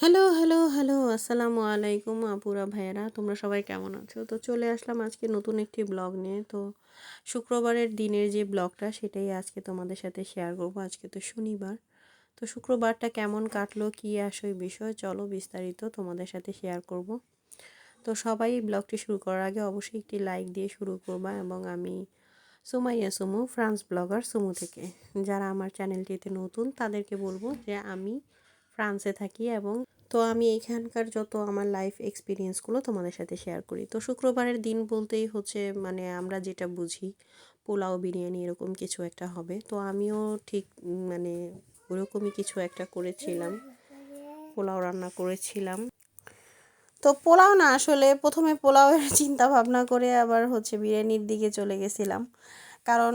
Hello hello hello, আসসালামু আলাইকুম আপুরা, ভাইয়েরা, তোমরা সবাই কেমন আছো? তো চলে আসলাম আজকে নতুন একটি ব্লগ নিয়ে। তো শুক্রবারের দিনের যে ব্লগটা, সেটাই আজকে তোমাদের সাথে শেয়ার করব। আজকে তো শনিবার। তো শুক্রবারটা কেমন কাটলো, কী আসই বিষয়, চলো বিস্তারিত তোমাদের সাথে শেয়ার করব। তো সবাই ব্লগটি শুরু করার আগে অবশ্যই একটি লাইক দিয়ে শুরু করবা এবং আমি সুমাইয়া সুমু ফ্রান্স ব্লগার সুমু থেকে। যারা আমার চ্যানেলটিতে নতুন, তাদেরকে বলব যে আমি ফ্রান্সে থাকি এবং তো আমি এখানকার যত আমার লাইফ এক্সপিরিয়েন্সগুলো তোমাদের সাথে শেয়ার করি। তো শুক্রবারের দিন বলতেই হচ্ছে মানে আমরা যেটা বুঝি, পোলাও, বিরিয়ানি এরকম কিছু একটা হবে। তো আমিও ঠিক মানে ওরকমই কিছু একটা করেছিলাম, পোলাও রান্না করেছিলাম। তো পোলাও না, আসলে প্রথমে পোলাওয়ের চিন্তা ভাবনা করে আবার হচ্ছে বিরিয়ানির দিকে চলে গেছিলাম। কারণ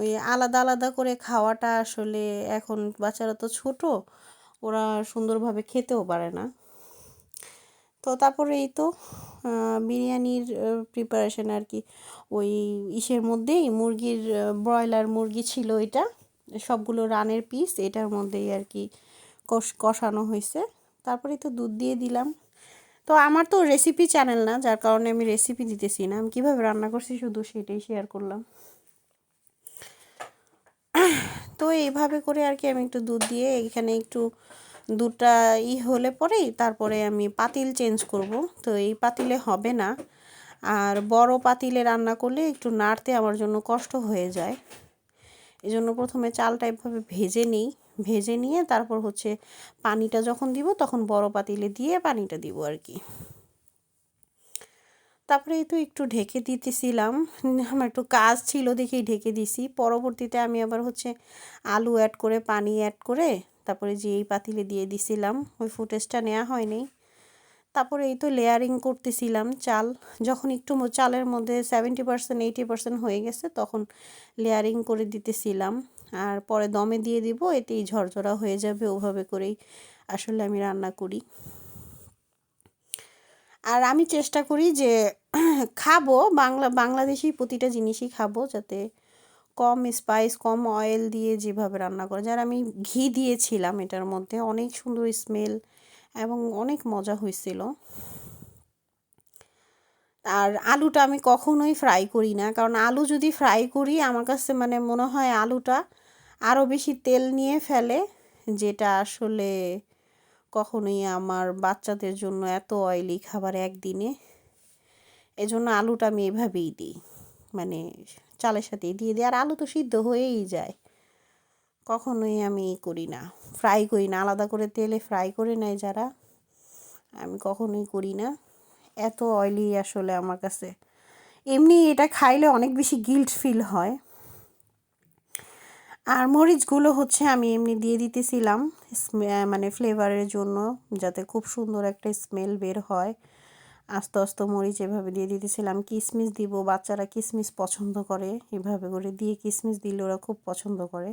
ওই আলাদা আলাদা করে খাওয়াটা আসলে এখন বাচ্চারা তো ছোটো ওরা সুন্দরভাবে খেতেও পারে না। তো তারপরে এই তো বিরিয়ানির প্রিপারেশন আর কি, ওই ইসের মধ্যেই মুরগির ব্রয়লার মুরগি ছিল এটা, সবগুলো রানের পিস এটার মধ্যেই আর কি কষ, কষানো হয়েছে। তারপরে তো দুধ দিয়ে দিলাম। তো আমার তো রেসিপি চ্যানেল না, যার কারণে আমি রেসিপি দিতেছি না। আমি কীভাবে রান্না করছি শুধু সেটাই শেয়ার করলাম। তো এইভাবে করে আর কি আমি একটু দুধ দিয়ে এখানে একটু দুধটা ই হলে পরেই তারপরে আমি পাতিল চেঞ্জ করব। তো এই পাতিলে হবে না। আর বড় পাতিলে রান্না করলে একটু নাড়তে আমার জন্য কষ্ট হয়ে যায়। এই জন্য প্রথমে চালটা এভাবে ভেজে নিই। ভেজে নিয়ে তারপর হচ্ছে পানিটা যখন দিব তখন বড় পাতিলে দিয়ে পানিটা দিব আর কি তারপরে তো একটু ঢেকে দিতেছিলাম। আমার একটু কাজ ছিল দেখেই ঢেকে দিছি। পরবর্তীতে আমি আবার হচ্ছে আলু অ্যাড করে, পানি অ্যাড করে, তারপরে যে এই পাতিলে দিয়ে দিছিলাম, ওই ফুটেজটা নেওয়া হয়নি। তারপরে এই তো লেয়ারিং করতেছিলাম চাল। যখন একটু চালের মধ্যে সেভেন্টি পার্সেন্ট এইটি পার্সেন্ট হয়ে গেছে, তখন লেয়ারিং করে দিতেছিলাম। আর পরে দমে দিয়ে দিব, এতেই ঝরঝরা হয়ে যাবে, ওভাবে করেই আসলে আমি রান্না করি। আর আমি চেষ্টা করি যে খাব, বাংলা, বাংলাদেশি প্রতিটা জিনিসই খাব যাতে কম স্পাইস কম অয়েল দিয়ে যেভাবে রান্না করে যার আমি ঘি দিয়েছিলাম এটার মধ্যে, অনেক সুন্দর স্মেল এবং অনেক মজা হয়েছিল। আর আলুটা আমি কখনোই ফ্রাই করি না, কারণ আলু যদি ফ্রাই করি, আমার কাছে মানে মনে হয় আলুটা আরও বেশি তেল নিয়ে ফেলে, যেটা আসলে কখনোই আমার বাচ্চাদের জন্য এত অয়েলি খাবার একদিনে। এজন্য আলুটা আমি এভাবেই দিই। মানে চালের সাথে দিয়ে দিই। আর আলু তো সিদ্ধ হয়েই যায়। কখনোই আমি করি না। ফ্রাই করি না। আলাদা করে তেলে ফ্রাই করে নেয় যারা। আমি কখনোই করি না। এত অয়েলি আসলে আমার কাছে। এমনি এটা খাইলে অনেক বেশি গিল্ট ফিল হয়। আর মরিচগুলো হচ্ছে আমি এমনি দিয়ে দিতেছিলাম মানে ফ্লেভারের জন্য, যাতে খুব সুন্দর একটা স্মেল বের হয়। আস্তে আস্তে মরিচ এভাবে দিয়ে দিতেছিলাম। কিশমিশ দিব, বাচ্চারা কিশমিশ পছন্দ করে, এভাবে করে দিয়ে কিশমিশ দিলে ওরা খুব পছন্দ করে।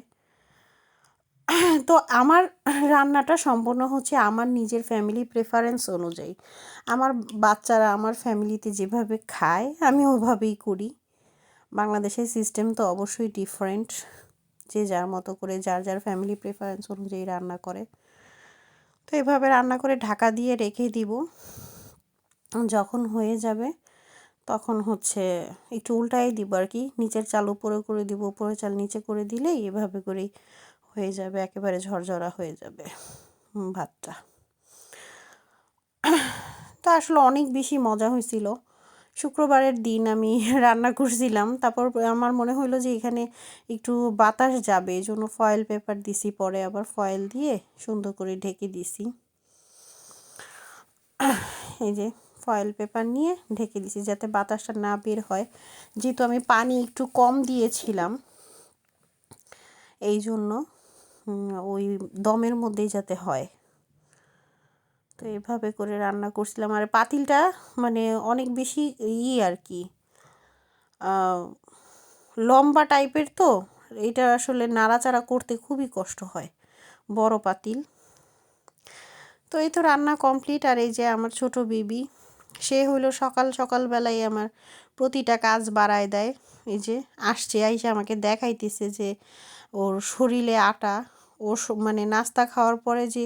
তো আমার রান্নাটা সম্পূর্ণ হচ্ছে আমার নিজের ফ্যামিলি প্রেফারেন্স অনুযায়ী। আমার বাচ্চারা আমার ফ্যামিলিতে যেভাবে খায়, আমি ওভাবেই করি। বাংলাদেশের সিস্টেম তো অবশ্যই ডিফারেন্ট যে যার মতো করে, যার যার ফ্যামিলি প্রেফারেন্স অনুযায়ী রান্না করে। তো এভাবে রান্না করে ঢাকা দিয়ে রেখে দিব। যখন হয়ে যাবে, তখন হচ্ছে একটু উল্টাই দিব আর কি। নিচের চাল উপরে করে দিব উপরে চাল নিচে করে দিলেই এভাবে করেই হয়ে যাবে, একেবারে ঝরঝরা হয়ে যাবে ভাতটা। তো আসলে অনেক বেশি মজা হয়েছিল। শুক্রবারের দিন আমি রান্না করছিলাম। তারপর আমার মনে হলো যে এখানে একটু বাতাস যাবে এই জন্য ফয়েল পেপার দিছি, পরে আবার ফয়েল দিয়ে সুন্দর করে ঢেকে দিছি। এই যে ফয়েল পেপার নিয়ে ঢেকে দিছি যাতে বাতাসটা না বের হয়। যেহেতু আমি পানি একটু কম দিয়েছিলাম এই জন্য ওই দমের মধ্যেই যাতে হয়। তো এভাবে করে রান্না করছিলাম। আর পাতিলটা মানে অনেক বেশি ই আর কি লম্বা টাইপের তো, এটা আসলে নাড়াচাড়া করতে খুবই কষ্ট হয়, বড় পাতিল। তো এই তো রান্না কমপ্লিট। আর এই যে আমার ছোট বেবি, সে হইল সকাল সকালবেলায় আমার প্রতিটা কাজ বাড়ায় দেয়। এই যে আসছে, আইসে আমাকে দেখাইতেছে যে ওর শরীরে আটা ও মানে নাস্তা খাওয়ার পরে যে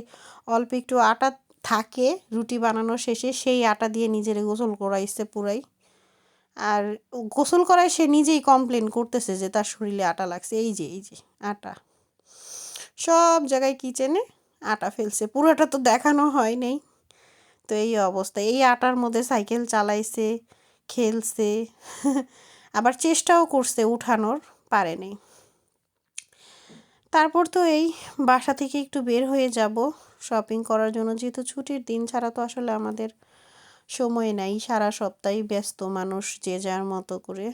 অল্প একটু আটা থাকে, রুটি বানানো শেষে সেই আটা দিয়ে নিজের গোসল করাইছে পুরাই। আর গোসল করায় সে নিজেই কমপ্লেন করতেছে যে তার শরীরে আটা লাগছে। এই যে এই যে, আটা। সব জায়গায় কিচেনে আটা ফেলছে। পুরোটা তো দেখানো হয় নাই। তো এই অবস্থা। এই আটার মধ্যে সাইকেল চালাইছে, খেলছে, আবার চেষ্টাও করছে উঠানোর পারেনি তারপর তো এই বাসা থেকে একটু বের হয়ে যাব। শপিং করার জন্য যেহেতু ছুটির দিন, ছাড়া তো আসলে আমাদের সময় নাই। সারা সপ্তাহে ব্যস্ত মানুষ যে যার মতো করে।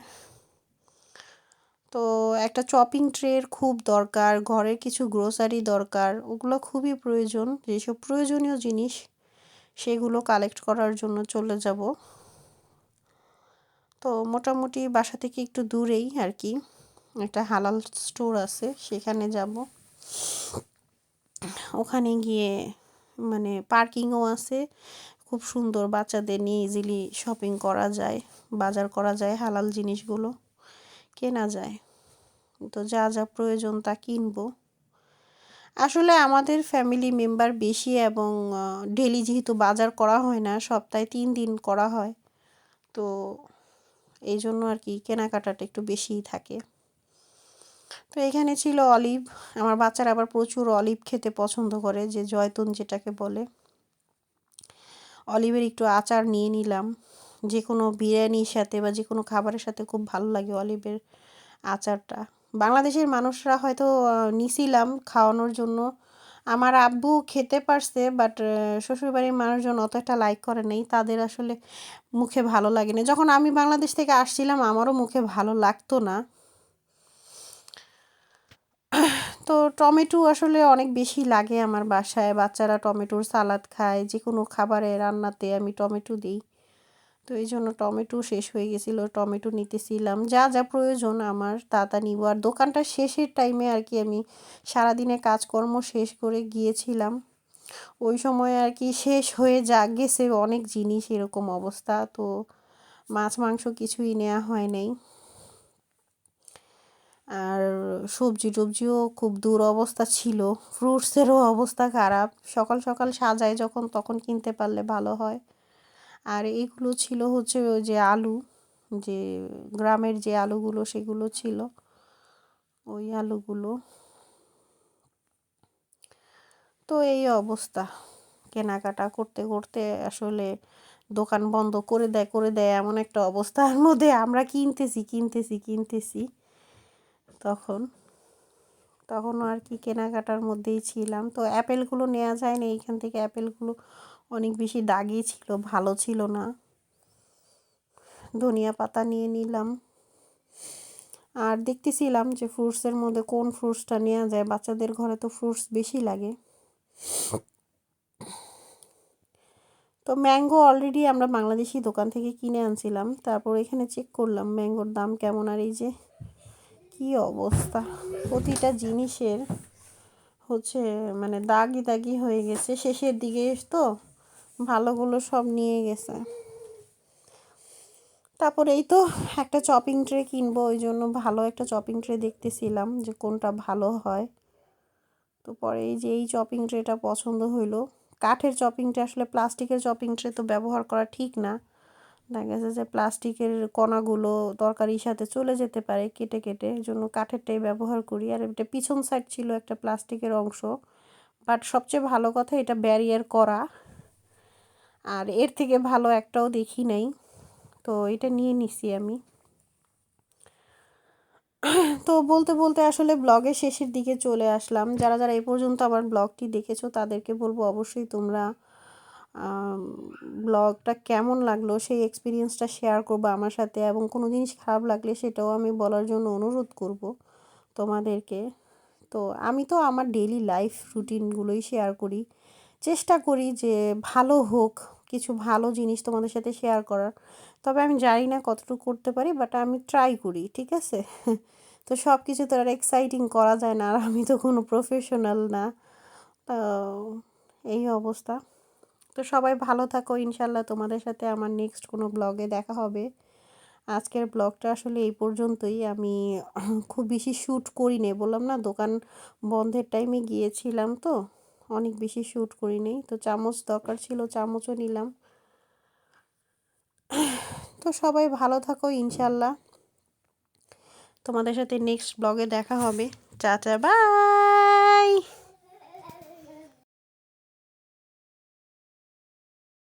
তো একটা চপিং ট্রের খুব দরকার, ঘরের কিছু গ্রোসারি দরকার, ওগুলো খুবই প্রয়োজন। যেসব প্রয়োজনীয় জিনিস, সেগুলো কালেক্ট করার জন্য চলে যাব। তো মোটামুটি বাসা থেকে একটু দূরেই আর কি। একটা হালাল স্টোর আছে, সেখানে যাব। ওখানে গিয়ে মানে পার্কিংও আছে। খুব সুন্দর, বাচ্চাদের নিয়ে ইজিলি শপিং করা যায়, বাজার করা যায় হালাল জিনিসগুলো, কেনা যায়। তো যা যা প্রয়োজন তা কিনবো। আসলে আমাদের ফ্যামিলি মেম্বার বেশি এবং ডেলি যেহেতু বাজার করা হয় না, সপ্তাহে তিন দিন করা হয়। তো এই জন্য আর কি কেনাকাটাটা একটু বেশিই থাকে। তো এখানে ছিল অলিভ। আমার বাচ্চারা আবার প্রচুর অলিভ খেতে পছন্দ করে, যে জয়তুন যেটাকে বলে। অলিভের একটু আচার নিয়ে নিলাম। যে কোনো বিরিয়ানির সাথে বা যে কোনো খাবারের সাথে খুব ভালো লাগে অলিভের আচারটা। বাংলাদেশের মানুষরা হয়তো নিছিলাম খাওয়ানোর জন্য। আমার আব্বু খেতে পারছে বাট শ্বশুরবাড়ির মানুষজন অত একটা লাইক করে নেই। তাদের আসলে মুখে ভালো লাগে না। যখন আমি বাংলাদেশ থেকে আসছিলাম, আমারও মুখে ভালো লাগতো না। তো টমেটো আসলে অনেক বেশি লাগে আমার বাসায়। বাচ্চারা টমেটোর সালাদ খায় যে কোনো খাবারে রান্নাতে আমি টমেটো দিই। তো এই জন্য টমেটো শেষ হয়ে গেছিল, টমেটো নিতেছিলাম। যা যা প্রয়োজন আমার তা তা নিব। আর দোকানটা শেষের টাইমে আর কি আমি সারাদিনে কাজকর্ম শেষ করে গিয়েছিলাম। ওই সময় আর কি শেষ হয়ে যা, গেছে অনেক জিনিস এরকম অবস্থা। তো মাছ, মাংস কিছুই নেওয়া হয় নাই। আর সবজি টবজিও খুব দূর অবস্থা ছিল। ফ্রুটসেরও অবস্থা খারাপ। সকাল সকাল সাজায় যখন, তখন কিনতে পারলে ভালো হয়। আর এগুলো ছিল হচ্ছে ওই যে আলু, যে গ্রামের যে আলুগুলো, সেগুলো ছিল। ওই আলুগুলো। তো এই অবস্থা। কেনাকাটা করতে করতে আসলে দোকান বন্ধ করে দেয় করে দেয় এমন একটা অবস্থার মধ্যে আমরা কিনতেছি কিনতেছি কিনতেছি। তখন। তখনও আর কি কেনাকাটার মধ্যেই ছিলাম। তো অ্যাপেলগুলো নেওয়া যায় না, এইখান থেকে অ্যাপেলগুলো অনেক বেশি দাগি ছিল, ভালো ছিল না। ধনিয়া পাতা নিয়ে নিলাম। আর দেখতেছিলাম যে ফ্রুটসের মধ্যে কোন ফ্রুটসটা নেওয়া যায়, বাচ্চাদের ঘরে তো ফ্রুটস বেশি লাগে। তো ম্যাঙ্গো অলরেডি আমরা বাংলাদেশি দোকান থেকে কিনে আনছিলাম, তারপর এখানে চেক করলাম ম্যাঙ্গোর দাম কেমন আর এই যে কি অবস্থা? প্রতিটা জিনিসের হচ্ছে মানে দাগি দাগি হয়ে গেছে। শেষের দিকে তো ভালোগুলো সব নিয়ে গেছে। তারপরে এই তো একটা চপিং ট্রে কিনবো, ওই জন্য ভালো একটা চপিং ট্রে দেখতেছিলাম যে কোনটা ভালো হয়। তো পরে এই যে এই চপিং ট্রেটা পছন্দ হইল। কাঠের চপিং ট্রে, আসলে প্লাস্টিকের চপিং ট্রে তো ব্যবহার করা ঠিক না। দেখা গেছে যে প্লাস্টিকের কণাগুলো তরকারির সাথে চলে যেতে পারে কেটে কেটে জন্য কাঠেরটাই ব্যবহার করি। আর এটা পিছন সাইড ছিল একটা প্লাস্টিকের অংশ বাট সবচেয়ে ভালো কথা এটা ব্যারিয়ার করা। আর এর থেকে ভালো একটাও দেখি নাই, তো এটা নিয়ে নিছি আমি। তো বলতে বলতে আসলে ব্লগের শেষের দিকে চলে আসলাম। যারা যারা এই পর্যন্ত আমার ব্লগটি দেখেছ তাদেরকে বলব অবশ্যই তোমরা ব্লগটা কেমন লাগল, সেই এক্সপিরিয়েন্সটা শেয়ার করব আমার সাথে এবং কোনো জিনিস খারাপ লাগলে সেটাও আমি বলার জন্য অনুরোধ করব তোমাদেরকে। তো আমি তো আমার ডেলি লাইফ রুটিনগুলোই শেয়ার করি। চেষ্টা করি যে ভালো হোক, কিছু ভালো জিনিস তোমাদের সাথে শেয়ার করার। তবে আমি জানি না কতটুকু করতে পারি বাট আমি ট্রাই করি, ঠিক আছে? তো সব কিছু তো আর এক্সাইটিং করা যায় না, আর আমি তো কোনো প্রফেশনাল না। এই অবস্থা। তো সবাই ভালো থাকো, ইনশাল্লাহ তোমাদের সাথে আমার নেক্সট কোনো ব্লগে দেখা হবে। আজকের ব্লগটা আসলে এই পর্যন্তই। আমি খুব বেশি শ্যুট করি নে বললাম না দোকান বন্ধের টাইমে গিয়েছিলাম তো, অনেক বেশি শ্যুট করি নেই তো চামচ দরকার ছিল, চামচও নিলাম। তো সবাই ভালো থাকো, ইনশাল্লাহ। তোমাদের সাথে নেক্সট ব্লগে দেখা হবে। চাচা বাই